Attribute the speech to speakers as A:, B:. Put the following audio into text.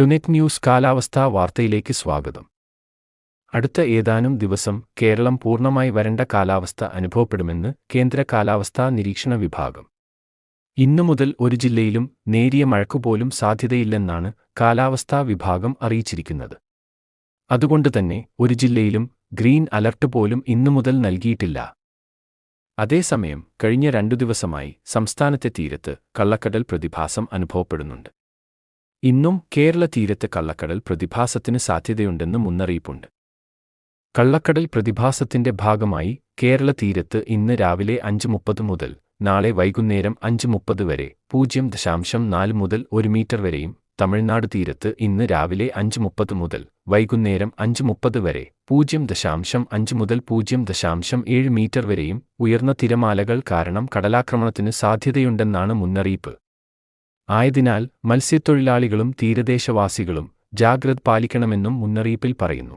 A: ടുനെറ്റ് news കാലാവസ്ഥാ വാർത്തയിലേക്ക് സ്വാഗതം. അടുത്ത ഏതാനും ദിവസം കേരളം പൂർണമായി വരണ്ട കാലാവസ്ഥ അനുഭവപ്പെടുമെന്ന് കേന്ദ്ര കാലാവസ്ഥാ നിരീക്ഷണ വിഭാഗം. ഇന്നു മുതൽ ഒരു ജില്ലയിലും നേരിയ മഴക്കുപോലും സാധ്യതയില്ലെന്നാണ് കാലാവസ്ഥാ വിഭാഗം അറിയിച്ചിരിക്കുന്നത്. അതുകൊണ്ടുതന്നെ ഒരു ജില്ലയിലും ഗ്രീൻ അലർട്ട് പോലും ഇന്നുമുതൽ നൽകിയിട്ടില്ല. അതേസമയം കഴിഞ്ഞ രണ്ടു ദിവസമായി സംസ്ഥാനത്തെ തീരത്ത് കള്ളക്കടൽ പ്രതിഭാസം അനുഭവപ്പെടുന്നുണ്ട്. ഇന്നും കേരള തീരത്ത് കള്ളക്കടൽ പ്രതിഭാസത്തിന് സാധ്യതയുണ്ടെന്ന് മുന്നറിയിപ്പുണ്ട്. കള്ളക്കടൽ പ്രതിഭാസത്തിന്റെ ഭാഗമായി കേരള തീരത്ത് ഇന്ന് രാവിലെ അഞ്ച് മുപ്പത് മുതൽ നാളെ വൈകുന്നേരം അഞ്ച് മുപ്പത് വരെ പൂജ്യം ദശാംശം നാല് മുതൽ ഒരു മീറ്റർ വരെയും തമിഴ്നാട് തീരത്ത് ഇന്ന് രാവിലെ അഞ്ച് മുപ്പത് മുതൽ വൈകുന്നേരം അഞ്ച് മുപ്പത് വരെ പൂജ്യം ദശാംശം അഞ്ച് മുതൽ പൂജ്യം ദശാംശം ഏഴ് മീറ്റർ വരെയും ഉയർന്ന തിരമാലകൾ കാരണം കടലാക്രമണത്തിന് സാധ്യതയുണ്ടെന്നാണ് മുന്നറിയിപ്പ്. ആയതിനാൽ മത്സ്യത്തൊഴിലാളികളും തീരദേശവാസികളും ജാഗ്രത പാലിക്കണമെന്നും മുന്നറിയിപ്പിൽ പറയുന്നു.